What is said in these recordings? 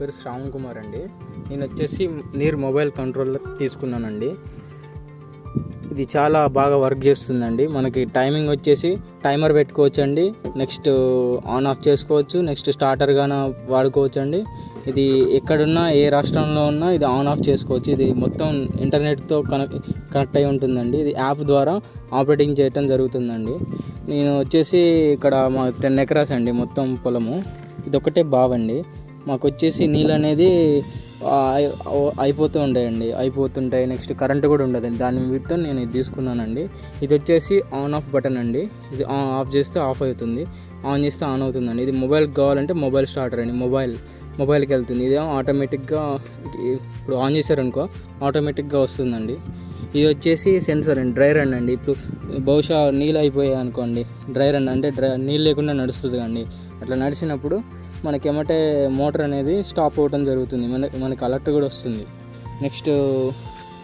పేరు శ్రావణ్ కుమార్ అండి. నేను వచ్చేసి నీరు మొబైల్ కంట్రోల్ తీసుకున్నానండి. ఇది చాలా బాగా వర్క్ చేస్తుందండి. మనకి టైమింగ్ వచ్చేసి టైమర్ పెట్టుకోవచ్చు అండి నెక్స్ట్ ఆన్ ఆఫ్ చేసుకోవచ్చు. నెక్స్ట్ స్టార్టర్గాన వాడుకోవచ్చు అండి ఇది ఎక్కడున్నా ఏ రాష్ట్రంలో ఉన్నా ఇది ఆన్ ఆఫ్ చేసుకోవచ్చు. ఇది మొత్తం ఇంటర్నెట్తో కనెక్ట్ కనెక్ట్ అయి ఉంటుందండి. ఇది యాప్ ద్వారా ఆపరేటింగ్ చేయటం జరుగుతుందండి. నేను వచ్చేసి ఇక్కడ మా టెన్ ఎకరాస్ అండి మొత్తం పొలము. ఇది ఒకటే బావండి. మాకు వచ్చేసి నీళ్ళు అనేది అయిపోతూ ఉంటాయండి అయిపోతుంటాయి. నెక్స్ట్ కరెంట్ కూడా ఉండదండి. దాని నిమిత్తం నేను ఇది తీసుకున్నానండి. ఇది వచ్చేసి ఆన్ ఆఫ్ బటన్ అండి. ఇది ఆఫ్ చేస్తే ఆఫ్ అవుతుంది. ఆన్ చేస్తే ఆన్ అవుతుందండి. ఇది మొబైల్ కావాలంటే మొబైల్ స్టార్టర్ అండి. మొబైల్ మొబైల్కి వెళ్తుంది. ఇది ఆటోమేటిక్గా ఇప్పుడు ఆన్ చేశారనుకో ఆటోమేటిక్గా వస్తుందండి. ఇది వచ్చేసి సెన్సర్ అండి. డ్రై రన్ అండి. ఇప్పుడు బహుశా నీళ్ళు అయిపోయాయి అనుకోండి డ్రై రన్ అంటే డ్రై నీళ్ళు లేకుండా నడుస్తుంది అండి. అట్లా నడిచినప్పుడు మనకి ఏమంటే మోటార్ అనేది స్టాప్ అవ్వడం జరుగుతుంది. మన మనకి అలర్ట్ కూడా వస్తుంది. నెక్స్ట్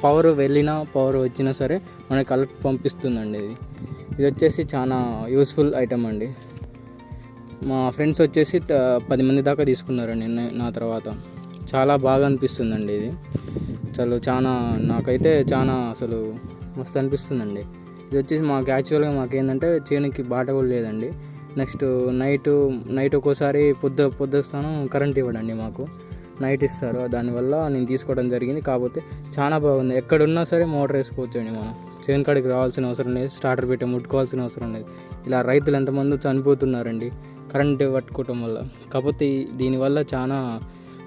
పవర్ వెళ్ళినా పవర్ వచ్చినా సరే మనకి అలర్ట్ పంపిస్తుందండి ఇది. ఇది వచ్చేసి చాలా యూస్ఫుల్ ఐటమ్ అండి. మా ఫ్రెండ్స్ వచ్చేసి పది మంది దాకా తీసుకున్నారండి నా- నా తర్వాత. చాలా బాగా అనిపిస్తుందండి ఇది. అసలు చాలా నాకైతే చాలా అసలు మస్తు అనిపిస్తుందండి. ఇది వచ్చేసి మాకు యాక్చువల్గా మాకు ఏంటంటే చేనుకి బాట కూడా లేదండి. నెక్స్ట్ నైట్ నైట్ ఒక్కోసారి పొద్దు పొద్దుస్తాను కరెంట్ ఇవ్వడండి మాకు. నైట్ ఇస్తారు దానివల్ల నేను తీసుకోవడం జరిగింది. కాకపోతే చాలా బాగుంది. ఎక్కడున్నా సరే మోటార్ వేసుకోవచ్చండి మనం. చేను కాడికి రావాల్సిన అవసరం లేదు స్టార్టర్ పెట్టి ముట్టుకోవాల్సిన అవసరం లేదు. ఇలా రైతులు ఎంతమంది చనిపోతున్నారండి కరెంట్ పట్టుకోవటం వల్ల. కాకపోతే దీనివల్ల చాలా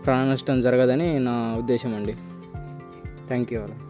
ప్రాణ నష్టం జరగదని నా ఉద్దేశం అండి. థ్యాంక్ యూ అలా